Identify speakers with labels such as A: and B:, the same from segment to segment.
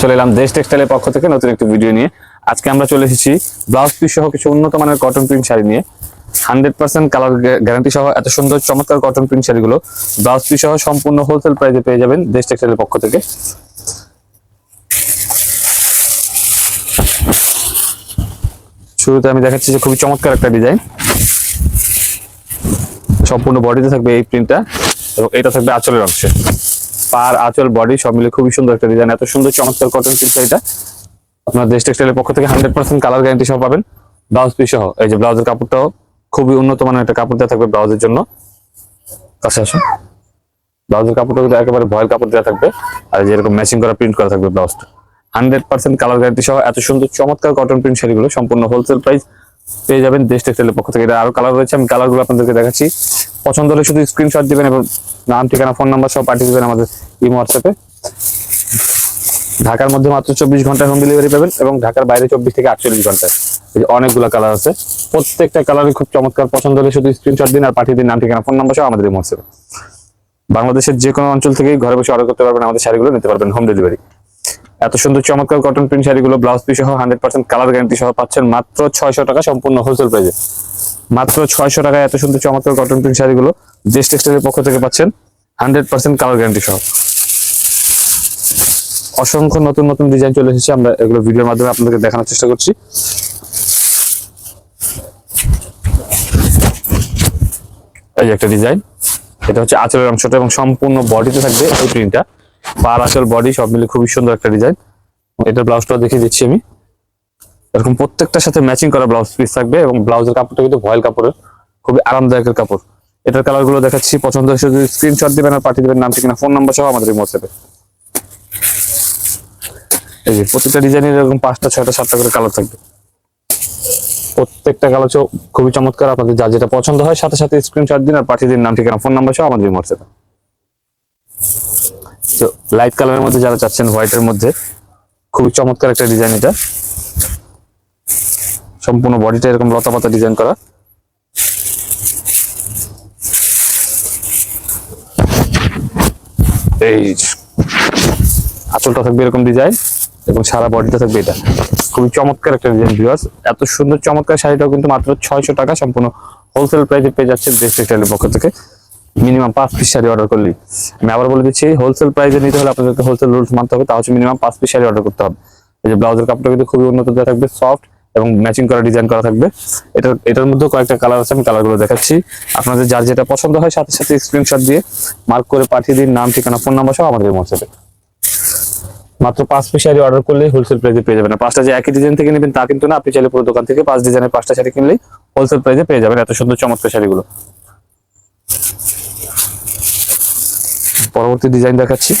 A: চলে এলাম দেশ টেক্সটাইলের পক্ষ থেকে নতুন একটি ভিডিও নিয়ে। আজকে আমরা চলে এসেছি ব্লাউজ পিস সহ কিছু উন্নত মানের কটন প্রিন্ট শাড়ি নিয়ে। হান্ড্রেড পার্সেন্ট কালার গ্যারান্টি সহ এত সুন্দর চমৎকার কটন প্রিন্ট শাড়িগুলো ব্লাউজ পিস সহ সম্পূর্ণ হোলসেল প্রাইসে পেয়ে যাবেন দেশ টেক্সটাইলের পক্ষ থেকে। শুরুতে আমি দেখাচ্ছি যে খুবই চমৎকার একটা ডিজাইন সম্পূর্ণ বডিতে থাকবে এই প্রিন্টটা এবং এটা থাকবে আঁচলের অংশে। পার আঁচল বডি সব মিলে খুবই সুন্দর একটা ডিজাইন এত সুন্দর চমৎকার কটন প্রিন্ট এটা। আপনার দেশ টেক্সটাইলের পক্ষ থেকে হান্ড্রেড পার্সেন্ট কালার গ্যারান্টি সহ পাবেন। ব্লাউজ পিস সহ, এই যে ব্লাউজের কাপড়টাও খুবই উন্নত মানের একটা কাপড় দেওয়া থাকবে ব্লাউজের জন্য। কাছে আসুন। ব্লাউজের কাপড়টা কিন্তু একেবারে ভয়েল কাপড় দেওয়া থাকবে। আর যেরকম ম্যাচিং করা প্রিন্ট করা থাকবে ব্লাউজটা হান্ড্রেড পার্সেন্ট কালার গ্যারান্টি সহ এত সুন্দর চমৎকার কটন প্রিন্ট শাড়িগুলো সম্পূর্ণ হোলসেল প্রাইস পেয়ে যাবেন দেশ টেক্সটাইলের পক্ষ থেকে। এটা আরও কালার রয়েছে, আমি কালারগুলো আপনাদেরকে দেখাচ্ছি। পছন্দ হলে শুধু স্ক্রিনশট দিবেন এবং নাম, ঠিকানা, ফোন নাম্বার সহ পাঠিয়ে দেবেন আমাদের ইমো হোয়াটসঅ্যাপে ঢাকার মধ্যে মাত্র চব্বিশ ঘন্টায় হোম ডেলিভারি পাবেন এবং ঢাকার বাইরে চব্বিশ থেকে আটচল্লিশ ঘন্টায়। অনেকগুলো কালার আছে। প্রত্যেকটা কালারই খুব চমৎকার পছন্দ হলে শুধু স্ক্রিনশট দিন আর পাঠিয়ে দিন নাম, ঠিকানা ফোন নাম্বার সহ আমাদের হোয়াটসঅ্যাপে বাংলাদেশের যে কোনো অঞ্চল থেকেই ঘরে বসে অর্ডার করতে পারবেন আমাদের শাড়িগুলো, নিতে পারবেন হোম ডেলিভারি এত সুন্দর চমৎকার কটন প্রিন্ট শাড়িগুলো ব্লাউজ পিস সহ হান্ড্রেড পার্সেন্ট কালার গ্যারান্টি সহ পাচ্ছেন মাত্র ছয়শো টাকা সম্পূর্ণ হোলসেল প্রাইসে মাত্র ছয়শো টাকায় এত সুন্দর চমৎকার কটন প্রিন্ট শাড়িগুলো দেশ টেক্সটাইলের পক্ষ থেকে পাচ্ছেন হান্ড্রেড পার্সেন্ট কালার গ্যারান্টি সহ। অসংখ্য নতুন নতুন ডিজাইন চলে এসেছে, আমরা এগুলো ভিডিওর মাধ্যমে আপনাদেরকে দেখানোর চেষ্টা করছি। এই যে একটা ডিজাইন এটা হচ্ছে আঁচলের অংশটা এবং সম্পূর্ণ বডিতে থাকবে এই প্রিন্টটা পার আঁচল বডি সব মিলে খুবই সুন্দর একটা ডিজাইন এটার ব্লাউজটাও দেখিয়ে দিচ্ছি আমি। এরকম প্রত্যেকটার সাথে ম্যাচিং করা ব্লাউজ পিস থাকবে এবং ব্লাউজের কাপড়টা কিন্তু ভয়েল কাপড়ের, খুবই আরামদায়কের কাপড়। এটার কালারগুলো দেখাচ্ছি, পছন্দ হলে শুধু স্ক্রিনশট দিবেন আর পাঠিয়ে দেবেন, নাম, ঠিকানা ফোন নাম্বার সহ আমাদের হোয়াটসঅ্যাপে এই যে প্রত্যেকটা ডিজাইনের এরকম পাঁচটা, ছয়টা, সাতটা করে কালার থাকবে। প্রত্যেকটা কালার খুবই চমৎকার, আপনাদের যা যেটা পছন্দ হয়, সাথে সাথে স্ক্রিনশট দিন আর পাঠিয়ে দিন, নাম, ঠিকানা ফোন নাম্বার সহ আমাদের হোয়াটসঅ্যাপে তো লাইট কালারের মধ্যে যারা চাচ্ছেন হোয়াইটের মধ্যে, খুবই চমৎকার একটা ডিজাইন এটা। সম্পূর্ণ বডিটা এরকম লতা পাতা ডিজাইন করা। এই। আঁচলটা থাকবে এরকম ডিজাইন এবং সারা বডিটা থাকবে এটা। খুবই চমৎকার একটা ডিজাইন ভিউয়ার্স এত সুন্দর চমৎকার শাড়িটাও কিন্তু মাত্র ছয়শো টাকা, সম্পূর্ণ হোলসেল প্রাইসে পেয়ে যাচ্ছে দেশ টেক্সটাইলের পক্ষ থেকে। মিনিমাম পাঁচ পিস শাড়ি অর্ডার করলি আমি আবার বলে দিচ্ছি হোলসেল প্রাইসে নিতে হলে আপনাদেরকে হোলসেল রুলস মানতে হবে তা হচ্ছে মিনিমাম পাঁচ পিস শাড়ি অর্ডার করতে হবে। এই যে ব্লাউজের কাপড়টা কিন্তু খুবই উন্নত দেওয়া থাকবে সফট এবং ম্যাচিং করা ডিজাইন করা থাকবে। এটার এটার মধ্যেও কয়েকটা কালার আছে, আমি কালারগুলো দেখাচ্ছি। আপনাদের যার যেটা পছন্দ হয়, সাথে সাথে স্ক্রিনশট দিয়ে মার্ক করে পাঠিয়ে দিন, নাম, ঠিকানা ফোন নাম্বার সহ আমাদের হোয়াটসঅ্যাপে মাত্র পাঁচ পিস শাড়ি অর্ডার করলে হোলসেল প্রাইসে পেয়ে যাবেন। পাঁচটা যে একই ডিজাইন থেকে নেবেন, তা কিন্তু না, আপনি চাইলে পুরো দোকান থেকে পাঁচ ডিজাইনের পাঁচটা শাড়ি কিনলেই হোলসেল প্রাইসে পেয়ে যাবেন। এত সুন্দর, চমৎকার শাড়িগুলো। পরবর্তী ডিজাইন দেখাচ্ছি।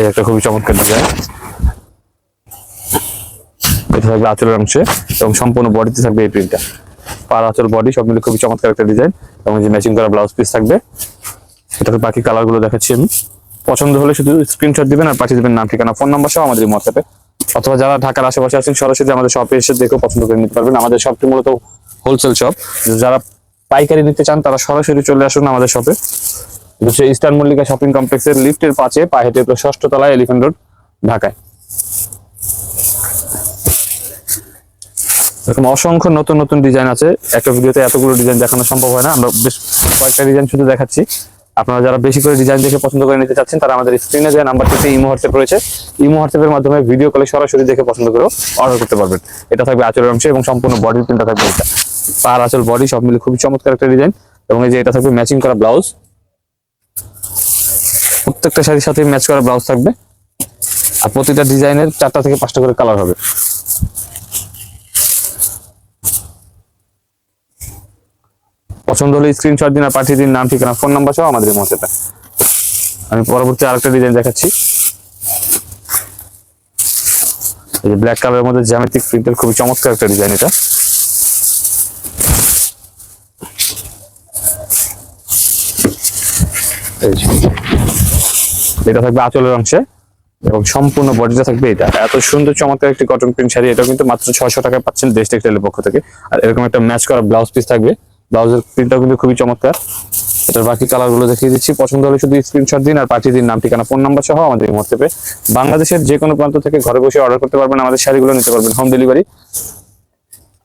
A: এই একটা খুবই চমৎকার ডিজাইন এটা থাকবে আঁচলের অংশে এবং সম্পূর্ণ বডিতে থাকবে এই প্রিন্টটা পার আঁচল বডি সব মিলে খুবই চমৎকার একটা ডিজাইন এবং যে ম্যাচিং করা ব্লাউজ পিস থাকবে। এটাতে বাকি কালারগুলো দেখাচ্ছি আমি। পছন্দ হলে শুধু স্ক্রিনশট দিবেন আর পাঠিয়ে দেবেন নাম, ঠিকানা ফোন নাম্বার সহ আমাদের হোয়াটসঅ্যাপে অথবা যারা ঢাকার আশেপাশে আছেন, সরাসরি আমাদের শপে এসে দেখেও পছন্দ করে নিতে পারবেন। আমাদের শপটি মূলত হোলসেল শপ যারা পাইকারি নিতে চান, তারা সরাসরি চলে আসুন আমাদের শপে ইস্টার্ন মল্লিকা শপিং কমপ্লেক্সের লিফটের পাশে পাহেটে ষষ্ঠ তলায় এলিফেন্ট রোড ঢাকায়। এরকম অসংখ্য নতুন নতুন ডিজাইন আছে। একটা ভিডিওতে এতগুলো ডিজাইন দেখানো সম্ভব হয় না। আমরা বেশ কয়েকটা ডিজাইন শুধু দেখাচ্ছি। আপনারা যারা বেশি করে ডিজাইন দেখে পছন্দ করে নিতে চাচ্ছেন, তারা আমাদের স্ক্রিনে যে নাম্বারটিতে ইমো হোয়াটসঅ্যাপ রয়েছে, ইমো হোয়াটসঅ্যাপের মাধ্যমে ভিডিও কলে সরাসরি দেখে পছন্দ করেও অর্ডার করতে পারবেন। এটা থাকবে আঁচলের অংশে এবং সম্পূর্ণ বডি প্রিন্টটা থাকবে এটা। পার আচল বডি সব মিলে খুবই চমৎকার একটা ডিজাইন এবং এই যে এটা থাকবে ম্যাচিং করা ব্লাউজ প্রত্যেকটা শাড়ির সাথে ম্যাচ করা ব্লাউজ থাকবে। আর প্রতিটা ডিজাইনের চারটা থেকে পাঁচটা করে কালার হবে। পছন্দ হলে স্ক্রিনশট দিন আর পাঠিয়ে দিন, নাম, ঠিকানা ফোন নাম্বার সহ আমাদের মধ্যে আমি পরবর্তী আরেকটা ডিজাইন দেখাচ্ছি। এই যে ব্ল্যাক কালারের মধ্যে জ্যামেট্রিক প্রিন্টের খুবই চমৎকার একটা ডিজাইন এটা। এই। এটা থাকবে আঁচলের অংশে এবং সম্পূর্ণ বডিটা থাকবে এটা। এত সুন্দর, চমৎকার একটি কটন প্রিন্ট শাড়ি এটা কিন্তু মাত্র ছয়শো টাকায় পাচ্ছেন দেশ টেক্সটাইলের পক্ষ থেকে। আর এরকম একটা ম্যাচ করা ব্লাউজ পিস থাকবে। ব্লাউজের প্রিন্টটাও কিন্তু খুবই চমৎকার। এটার বাকি কালারগুলো দেখিয়ে দিচ্ছি। পছন্দ হলে শুধু স্ক্রিনশট দিন আর পাঠিয়ে দিন নাম ঠিকানা ফোন নাম্বার সহ আমাদের এই বাংলাদেশের যে কোনো প্রান্ত থেকে ঘরে বসে অর্ডার করতে পারবেন আমাদের শাড়িগুলো, নিতে পারবেন হোম ডেলিভারি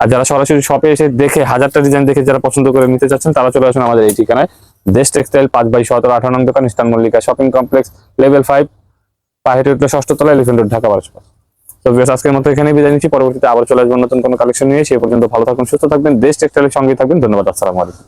A: আর যারা সরাসরি শপে এসে দেখে, হাজারটা ডিজাইন দেখে যারা পছন্দ করে নিতে চাচ্ছেন, তারা চলে আসুন আমাদের এই ঠিকানায়। দেশ টেক্সটাইল পাঁচ বাই সতেরো, আঠারো নং দোকান ইস্তান Mallika shopping complex, level five, Pahari road ষষ্ঠ তলা এলিফেন্ট রোড, ঢাকা, বারোশো তো বেশ আজকের মতো এখানে বিদায় নিচ্ছি। পরবর্তীতে আবার চলে আসবেন নতুন কোনো কালেকশন নিয়ে। সেই পর্যন্ত ভালো থাকুন, সুস্থ থাকবেন। দেশ টেক্সটাইলের সঙ্গে থাকবেন। ধন্যবাদ। আসসালামু আলাইকুম।